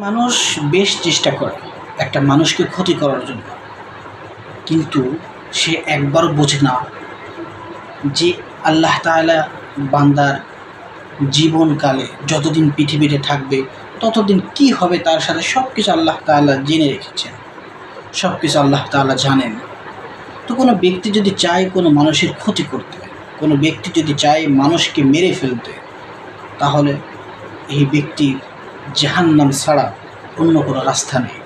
মানুষ বেশ চেষ্টা করে একটা মানুষকে ক্ষতি করার জন্য। কিন্তু সে একবার বোঝে না যে আল্লাহ তাআলা বান্দার জীবনকালে যতদিন পৃথিবীতে থাকবে, ততদিন কি হবে তার সাথে সব কিছু আল্লাহ তাআলা জেনে রেখেছেন সব কিছু আল্লাহ তাআলা জানেন। তো কোনো ব্যক্তি যদি চায় কোনো মানুষের ক্ষতি করতে, কোনো ব্যক্তি যদি চায় মানুষকে মেরে ফেলতে, তাহলে এই ব্যক্তির জাহান্নাম ছাড়া অন্য কোনো রাস্তা নেই।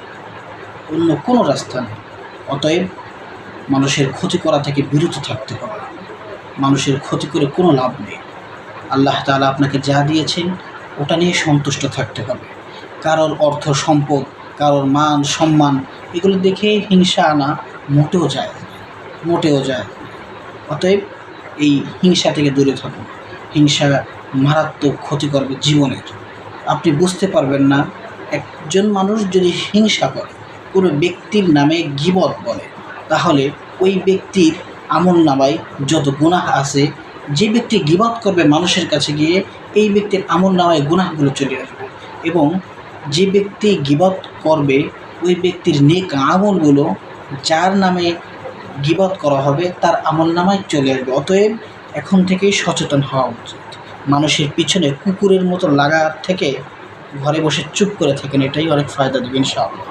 অন্য কোনো রাস্তা নেই। অতএব মানুষের ক্ষতি করা থেকে বিরত থাকতে হবে। মানুষের ক্ষতি করে কোনো লাভ নেই। আল্লাহ তাআলা আপনাকে যা দিয়েছেন, ওটা নিয়ে সন্তুষ্ট থাকতে হবে। কারোর অর্থ সম্পদ, কারোর মান সম্মান, এগুলো দেখে হিংসা আনা মোটেও যায় মোটেও যায় অতএব এই হিংসা থেকে দূরে থাকুন। হিংসা মারাত্মক ক্ষতি করবে জীবনের। আপনি বুঝতে পারবেন না, একজন মানুষ যদি হিংসা করে, কোনো ব্যক্তির নামে গিবত বলে, তাহলে ওই ব্যক্তির আমল নামায় যত গুনাহ আছে, যে ব্যক্তি গিবত করবে মানুষের কাছে গিয়ে, এই ব্যক্তির আমল নামায় গুনাহগুলো চলে আসবে। এবং যে ব্যক্তি গিবত করবে, ওই ব্যক্তির নেক আমলগুলো যার নামে গিবত করা হবে, তার আমল নামায় চলে আসবে। অতএব এখন থেকেই সচেতন হওয়া উচিত। মানুষের পিছনে কুকুরের মতো লাগার থেকে ঘরে বসে চুপ করে থাকেন, এটাই অনেক ফায়দা দেবে, ইনশাআল্লাহ।